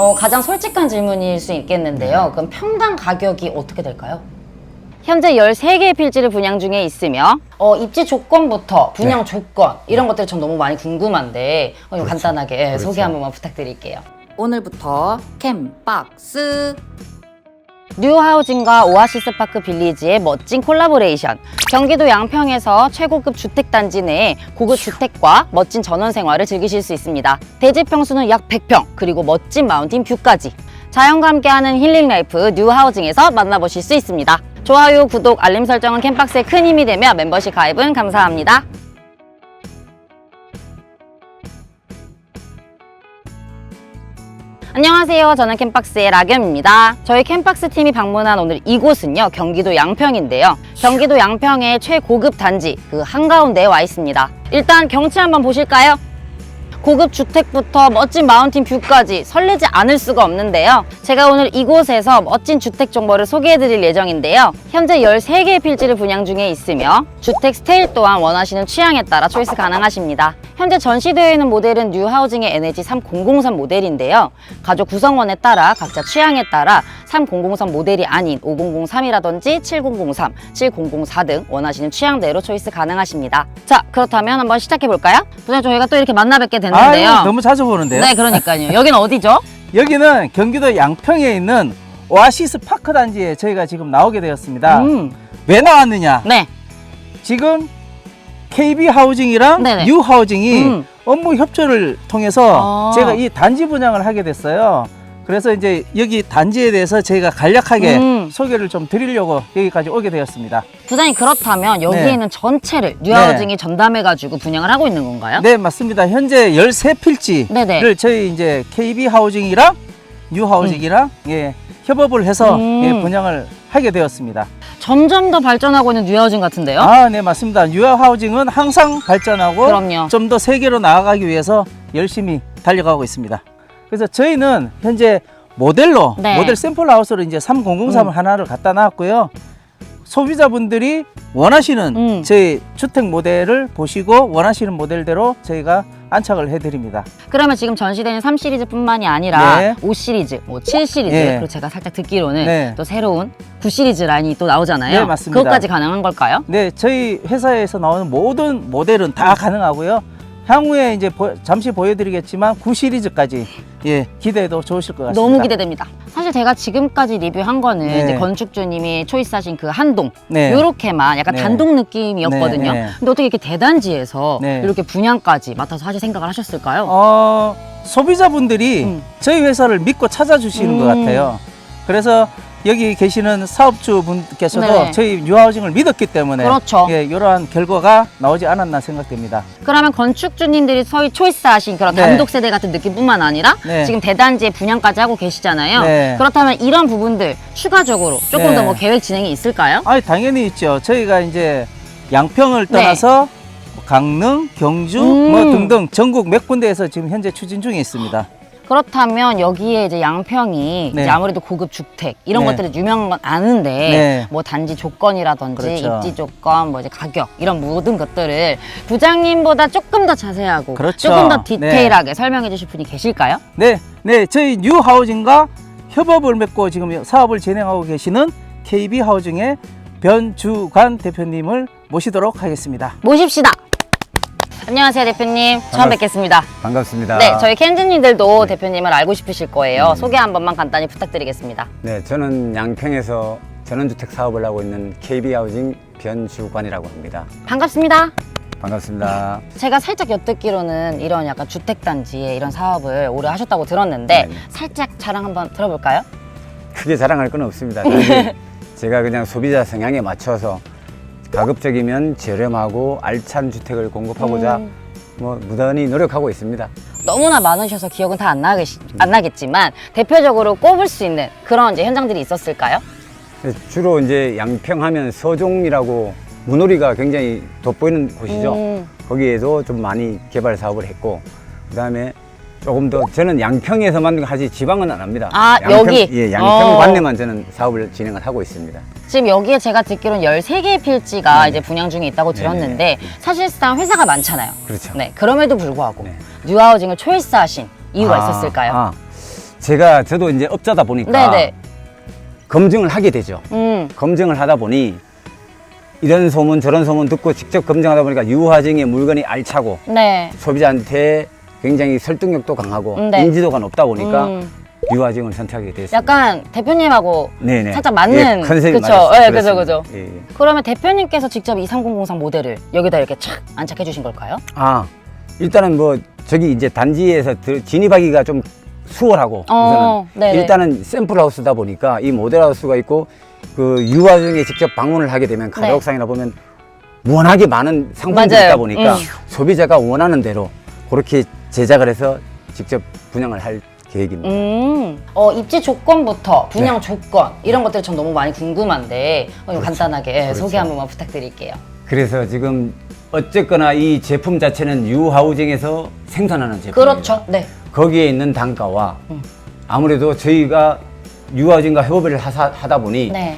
어, 가장 솔직한 질문일 수 있겠는데요. 그럼 평당 가격이 어떻게 될까요? 현재 13개의 필지를 분양 중에 있으며 어, 입지 조건부터 분양 조건 이런 것들이 전 너무 많이 궁금한데 어, 좀 간단하게 예, 소개 한 번만 부탁드릴게요. 오늘부터 캠박스 뉴하우징과 오아시스파크 빌리지의 멋진 콜라보레이션. 경기도 양평에서 최고급 주택단지 내에 고급 주택과 멋진 전원 생활을 즐기실 수 있습니다. 대지 평수는 약 100평, 그리고 멋진 마운틴 뷰까지. 자연과 함께하는 힐링 라이프 뉴하우징에서 만나보실 수 있습니다. 좋아요, 구독, 알림 설정은 캠박스에 큰 힘이 되며 멤버십 가입은 감사합니다. 안녕하세요. 저는 캠박스의 라겸입니다. 저희 캠박스 팀이 방문한 오늘 이곳은요, 경기도 양평인데요. 경기도 양평의 최고급 단지 그 한가운데에 와 있습니다. 일단 경치 한번 보실까요? 고급 주택부터 멋진 마운틴 뷰까지 설레지 않을 수가 없는데요. 제가 오늘 이곳에서 멋진 주택 정보를 소개해드릴 예정인데요. 현재 13개의 필지를 분양 중에 있으며 주택 스테일 또한 원하시는 취향에 따라 초이스 가능하십니다. 현재 전시되어 있는 모델은 뉴하우징의 NH 3003 모델인데요. 가족 구성원에 따라 각자 취향에 따라 3003 모델이 아닌 5003이라든지 7003, 7004 등 원하시는 취향대로 초이스 가능하십니다. 자, 그렇다면 한번 시작해 볼까요? 부장님 저희가 또 이렇게 만나 뵙게 됐는데요. 아유, 너무 자주 보는데요. 네, 그러니까요. 여기는 어디죠? 여기는 경기도 양평에 있는 오아시스 파크 단지에 저희가 지금 나오게 되었습니다. 음, 왜 나왔느냐? 네. 지금 KB 하우징이랑 네네. U 하우징이 음. 업무 협조를 통해서 아. 제가 이 단지 분양을 하게 됐어요. 그래서 이제 여기 단지에 대해서 저희가 간략하게 음. 소개를 좀 드리려고 여기까지 오게 되었습니다. 부장님 그렇다면 여기에 네. 있는 전체를 뉴하우징이 전담해가지고 분양을 하고 있는 건가요? 네, 맞습니다. 현재 13필지를 네네. 저희 이제 KB 하우징이랑 U 하우징이랑 예, 협업을 해서 음. 예, 분양을 하게 되었습니다. 점점 더 발전하고 있는 뉴하우징 같은데요? 아, 네, 맞습니다. 유아 하우징은 항상 발전하고 그럼요. 좀 더 세계로 나아가기 위해서 열심히 달려가고 있습니다. 그래서 저희는 현재 모델로 네. 모델 샘플 하우스로 이제 3003을 음. 하나를 갖다 놨고요. 소비자분들이 원하시는 음. 저희 주택 모델을 보시고 원하시는 모델대로 저희가 안착을 해드립니다. 그러면 지금 전시되는 3시리즈뿐만이 아니라 네. 5시리즈, 뭐 7시리즈, 네. 그리고 제가 살짝 듣기로는 네. 또 새로운 9시리즈 라인이 또 나오잖아요. 네, 맞습니다. 그것까지 가능한 걸까요? 네, 저희 회사에서 나오는 모든 모델은 다 가능하고요. 향후에 이제 보- 잠시 보여드리겠지만 9 시리즈까지 예 기대해도 좋으실 것 같습니다. 너무 기대됩니다. 사실 제가 지금까지 리뷰한 거는 네. 이제 건축주님이 초이스하신 그 한동 네. 요렇게만 약간 네. 단독 느낌이었거든요. 네, 네. 근데 어떻게 이렇게 대단지에서 네. 이렇게 분양까지 맡아서 하실 생각을 하셨을까요? 어, 소비자분들이 음. 저희 회사를 믿고 찾아주시는 것 음. 같아요. 그래서 여기 계시는 사업주 분께서도 네. 저희 뉴하우징을 믿었기 때문에 그렇죠. 예, 이러한 결과가 나오지 않았나 생각됩니다. 그러면 건축주님들이 서희 초이스하신 그런 네. 단독 세대 같은 느낌뿐만 아니라 네. 지금 대단지에 분양까지 하고 계시잖아요. 네. 그렇다면 이런 부분들 추가적으로 조금 네. 더뭐 계획 진행이 있을까요? 아, 당연히 있죠. 저희가 이제 양평을 네. 떠나서 강릉, 경주 음. 뭐 등등 전국 몇 군데에서 지금 현재 추진 중에 있습니다. 그렇다면 여기에 이제 양평이 네. 이제 아무래도 고급 주택 이런 네. 것들이 유명한 건 아는데 네. 뭐 단지 조건이라든지 그렇죠. 입지 조건, 뭐 이제 가격 이런 모든 것들을 부장님보다 조금 더 자세하고 그렇죠. 조금 더 디테일하게 설명해 주실 분이 계실까요? 네, 네, 저희 뉴 하우징과 협업을 맺고 지금 사업을 진행하고 계시는 KB 하우징의 변주관 대표님을 모시도록 하겠습니다. 모십시다. 안녕하세요 대표님 처음 반갑- 뵙겠습니다. 반갑습니다. 네, 저희 켄즈님들도 대표님을 알고 싶으실 거예요. 소개 한 번만 간단히 부탁드리겠습니다. 네, 저는 양평에서 전원주택 사업을 하고 있는 KB하우징 변주관이라고 합니다. 반갑습니다. 반갑습니다. 제가 살짝 엿듣기로는 이런 약간 주택단지에 이런 사업을 오래 하셨다고 들었는데 네, 네. 살짝 자랑 한번 들어볼까요? 크게 자랑할 건 없습니다. 단지 제가 그냥 소비자 성향에 맞춰서 가급적이면 저렴하고 알찬 주택을 공급하고자 음. 뭐 무던히 노력하고 있습니다. 너무나 많으셔서 기억은 다 안 나겠, 안 나겠지만 대표적으로 꼽을 수 있는 그런 이제 현장들이 있었을까요? 네, 주로 이제 양평하면 서종이라고 문호리가 굉장히 돋보이는 곳이죠. 음. 거기에도 좀 많이 개발 사업을 했고 그다음에 조금 더 저는 양평에서만 하지 지방은 안 합니다. 아, 여기? 예, 양평 어. 관내만 저는 사업을 진행을 하고 있습니다. 지금 여기에 제가 듣기로는 13개의 필지가 네. 이제 분양 중에 있다고 네, 들었는데 사실상 회사가 많잖아요. 그렇죠. 네, 그럼에도 불구하고 네. 뉴하우징을 초이스하신 이유가 아, 있었을까요? 아, 제가 저도 이제 업자다 보니까 네네. 검증을 하게 되죠. 음. 검증을 하다 보니 이런 소문 저런 소문 듣고 직접 검증하다 보니까 유화증의 물건이 알차고 네. 소비자한테 굉장히 설득력도 강하고 음, 네. 인지도가 높다 보니까 음. 유화증을 선택하게 됐습니다. 약간 대표님하고 네네. 살짝 맞는 예, 컨셉이 그쵸? 맞았어요. 예, 그죠. 그죠. 예, 예. 그러면 대표님께서 직접 이 3003 모델을 여기다 이렇게 착 안착해 주신 걸까요? 아 일단은 뭐 저기 이제 단지에서 들- 진입하기가 좀 수월하고 어, 우선은 네네. 일단은 샘플 하우스다 보니까 이 모델 하우스가 있고 그 유화증에 직접 방문을 하게 되면 카talog상이나 보면 워낙에 많은 상품들이 네. 맞아요. 있다 보니까 음. 소비자가 원하는 대로 그렇게 제작을 해서 직접 분양을 할 계획입니다. 음, 어, 입지 조건부터 분양 네. 조건 이런 것들 전 너무 많이 궁금한데 어, 좀 간단하게 예, 그렇죠. 소개 한 번만 부탁드릴게요. 그래서 지금 어쨌거나 이 제품 자체는 유하우징에서 생산하는 제품입니다. 그렇죠. 네. 거기에 있는 단가와 음. 아무래도 저희가 유화진과 협업을 하사, 하다 보니 네.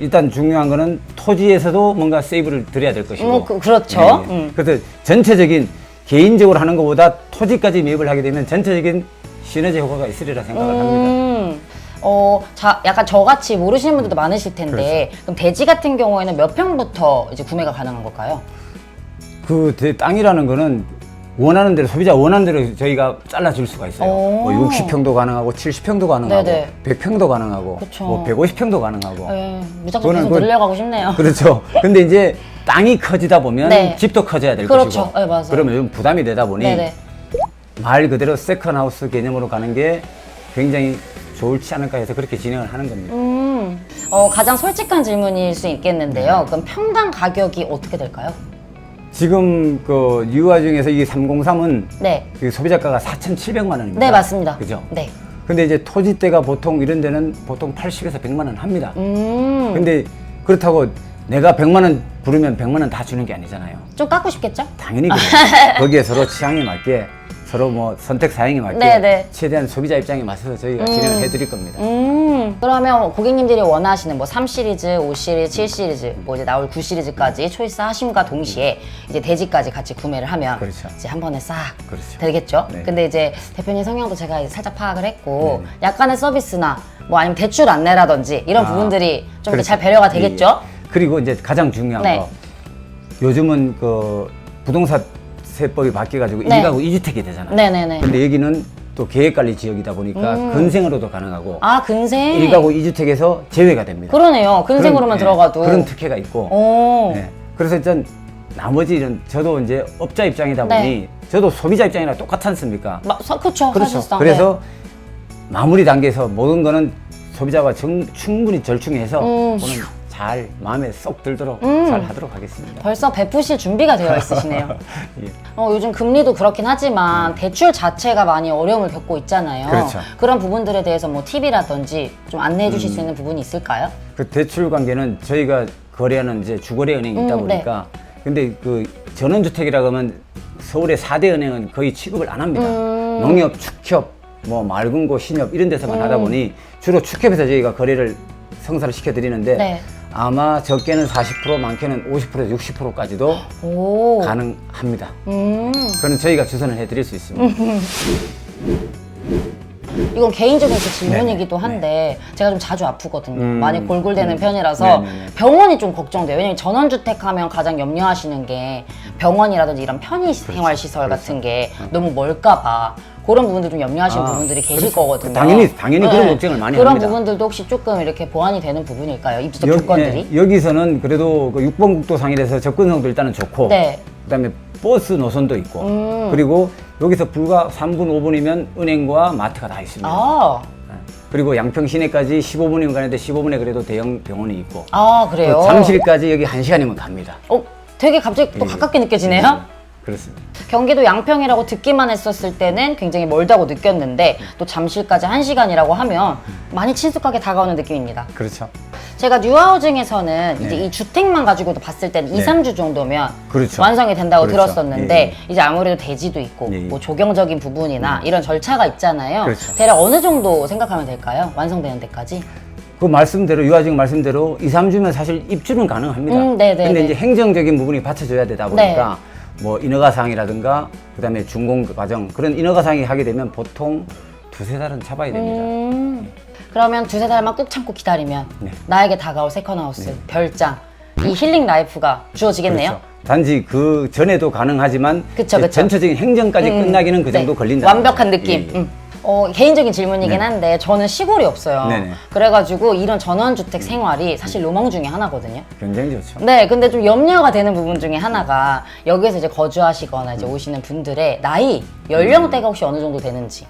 일단 중요한 거는 토지에서도 뭔가 세이브를 드려야 될 것이고 뭐 그, 그렇죠. 네. 음. 그래서 전체적인 개인적으로 하는 것보다 토지까지 매입을 하게 되면 전체적인 시너지 효과가 있으리라 생각을 합니다. 음, 어, 자, 약간 저같이 모르시는 분들도 많으실 텐데, 그렇죠. 그럼 대지 같은 경우에는 몇 평부터 이제 구매가 가능한 걸까요? 그 대- 땅이라는 거는 원하는 대로 소비자 원하는 대로 저희가 잘라줄 수가 있어요. 오. 뭐 60평도 가능하고 70평도 가능하고 네네. 100평도 가능하고 그쵸. 뭐 150평도 가능하고 예, 무작정 그거는 늘려가고 싶네요. 그렇죠. 근데 이제 땅이 커지다 보면 네. 집도 커져야 될 그렇죠. 것이고 네, 맞아요. 그러면 좀 부담이 되다 보니 네네. 말 그대로 세컨 하우스 개념으로 가는 게 굉장히 좋지 않을까 해서 그렇게 진행을 하는 겁니다. 음, 어, 가장 솔직한 질문일 수 있겠는데요. 네. 그럼 평당 가격이 어떻게 될까요? 지금 그 유화 중에서 이 303은 네. 그 소비자가가 4,700만 원입니다. 네, 맞습니다. 그죠? 네. 근데 이제 토지대가 보통 이런 데는 보통 80에서 100만 원 합니다. 음, 근데 그렇다고 내가 100만 원 부르면 100만 원 다 주는 게 아니잖아요. 좀 깎고 싶겠죠? 당연히 그래요. 거기에 서로 취향에 맞게 서로 뭐 선택 사양에 맞게 네, 네. 최대한 소비자 입장에 맞춰서 저희가 진행을 해드릴 겁니다. 음, 그러면 고객님들이 원하시는 뭐 3시리즈, 5시리즈, 7시리즈, 뭐 이제 나올 9시리즈까지 초이스 하심과 동시에 이제 대지까지 같이 구매를 하면 그렇죠. 이제 한 번에 싹 그렇죠. 되겠죠? 네. 근데 이제 대표님 성향도 제가 이제 살짝 파악을 했고 네. 약간의 서비스나 뭐 아니면 대출 안내라든지 이런 아, 부분들이 좀 그렇죠. 잘 배려가 되겠죠? 예, 예. 그리고 이제 가장 중요한 네. 거 요즘은 그 부동산 세법이 바뀌어가지고 네. 일가구 이주택이 되잖아요. 네네네. 근데 여기는 또 계획관리 지역이다 보니까 음. 근생으로도 가능하고 아, 근생? 일가구 이주택에서 제외가 됩니다. 그러네요. 근생으로만 그런, 예, 들어가도. 그런 특혜가 있고 오. 네. 그래서 일단 나머지 이런 저도 이제 업자 입장이다 네. 보니 저도 소비자 입장이랑 똑같지 않습니까? 마, 서, 그쵸, 그렇죠. 사실상. 그래서 마무리 단계에서 모든 거는 소비자와 정- 충분히 절충해서 음. 오늘 잘 마음에 쏙 들도록 음. 잘 하도록 하겠습니다. 벌써 베푸실 준비가 되어 있으시네요. 예. 어, 요즘 금리도 그렇긴 하지만 대출 자체가 많이 어려움을 겪고 있잖아요. 그렇죠. 런 부분들에 대해서 뭐 팁이라든지 좀 안내해 주실 음. 수 있는 부분이 있을까요? 그 대출 관계는 저희가 거래하는 이제 주거래 은행이 있다 음, 네. 보니까 근데 그 전원주택이라고 하면 서울의 4대 은행은 거의 취급을 안 합니다. 음. 농협, 축협, 뭐 맑은고, 신협 이런 데서만 음. 하다 보니 주로 축협에서 저희가 거래를 성사를 시켜드리는데 네. 아마 적게는 40% 많게는 50%에서 60%까지도 오. 가능합니다. 음. 그는 저희가 주선을 해드릴 수 있습니다. 이건 개인적인 제 질문이기도 네네. 한데 제가 좀 자주 아프거든요. 음. 많이 골골대는 음. 편이라서 네네네. 병원이 좀 걱정돼요. 왜냐면 전원주택 하면 가장 염려하시는 게 병원이라든지 이런 편의생활 시설 같은 게 너무 멀까 봐 그런 부분들 좀 염려하시는. 아, 부분들이 계실 그렇죠. 거거든요. 네. 당연히- 당연히 그런 걱정을 많이 그런 합니다. 부분들도 혹시 조금 이렇게 보완이 되는 부분일까요? 입지적 여- 조건들이? 예, 여기서는 그래도 그 6번 국도상이라서 접근성도 일단은 좋고 네. 그다음에 버스 노선도 있고 음. 그리고 여기서 불과 3분 5분이면 은행과 마트가 다 있습니다. 아, 예. 그리고 양평 시내까지 15분이면 가는데 15분에 그래도 대형 병원이 있고 아 그래요? 그 잠실까지 여기 1 시간이면 갑니다. 어, 되게 갑자기 또 예. 가깝게 느껴지네요? 그렇습니다. 경기도 양평이라고 듣기만 했었을 때는 굉장히 멀다고 느꼈는데 또 잠실까지 한시간이라고 하면 많이 친숙하게 다가오는 느낌입니다. 그렇죠. 제가 뉴하우징에서는 이제 네. 이 주택만 가지고도 봤을 때는 이 네. 3주 정도면 그렇죠. 완성이 된다고 그렇죠. 들었었는데 예, 예. 이제 아무래도 대지도 있고 예, 예. 뭐 조경적인 부분이나 이런 절차가 있잖아요. 그렇죠. 대략 어느 정도 생각하면 될까요? 완성되는 데까지? 그 말씀대로 유아직 말씀대로 2, 3주면 사실 입주는 가능합니다. 음, 네 네, 근데 네. 이제 행정적인 부분이 받쳐줘야 되다 보니까 뭐 인허가 사항이라든가 그다음에 준공 과정 그런 인허가 사항이 하게 되면 보통 두세 달은 잡아야 됩니다. 음, 그러면 두세 달만 꾹 참고 기다리면 네. 나에게 다가올 세컨하우스, 별장, 이 힐링 라이프가 주어지겠네요. 그렇죠. 단지 그 전에도 가능하지만 그쵸, 이제 그쵸. 전체적인 행정까지 음, 끝나기는 그 네. 정도 걸린다. 완벽한 느낌. 예, 예. 음. 어, 개인적인 질문이긴 네. 한데 저는 시골이 없어요. 네네. 그래가지고 이런 전원주택 생활이 사실 로망 중에 하나거든요. 굉장히 좋죠. 네, 근데 좀 염려가 되는 부분 중에 하나가 여기에서 이제 거주하시거나 이제 오시는 분들의 나이, 연령대가 혹시 어느 정도 되는지.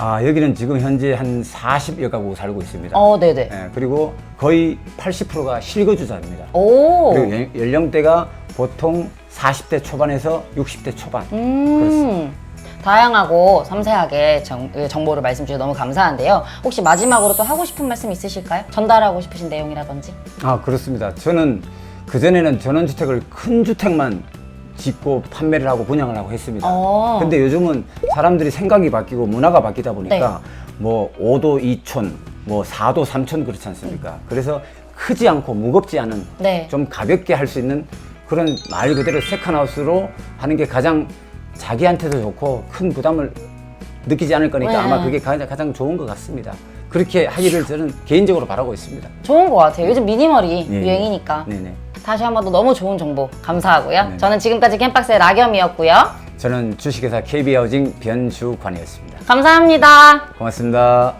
아 여기는 지금 현재 한 40여 가구 살고 있습니다. 어, 네네. 예, 그리고 거의 80%가 실거주자입니다. 오. 그리고 연- 연령대가 보통 40대 초반에서 60대 초반. 음. 다양하고 섬세하게 정, 그 정보를 말씀 주셔서 너무 감사한데요. 혹시 마지막으로 또 하고 싶은 말씀 있으실까요? 전달하고 싶으신 내용이라든지. 아 그렇습니다. 저는 그 전에는 전원주택을 큰 주택만 짓고 판매를 하고 분양을 하고 했습니다. 어. 근데 요즘은 사람들이 생각이 바뀌고 문화가 바뀌다 보니까 네. 뭐 5도 2촌, 뭐 4도 3촌 그렇지 않습니까? 그래서 크지 않고 무겁지 않은 네. 좀 가볍게 할 수 있는 그런 말 그대로 세컨하우스로 하는 게 가장 자기한테도 좋고 큰 부담을 느끼지 않을 거니까 네. 아마 그게 가장, 가장 좋은 것 같습니다. 그렇게 하기를 저는 개인적으로 바라고 있습니다. 좋은 것 같아요. 요즘 미니멀이 예, 예. 유행이니까. 네네. 다시 한 번 더 너무 좋은 정보 감사하고요. 네. 저는 지금까지 캠박스의 라겸이었고요. 저는 주식회사 KB하우징 변주관이었습니다. 감사합니다. 고맙습니다.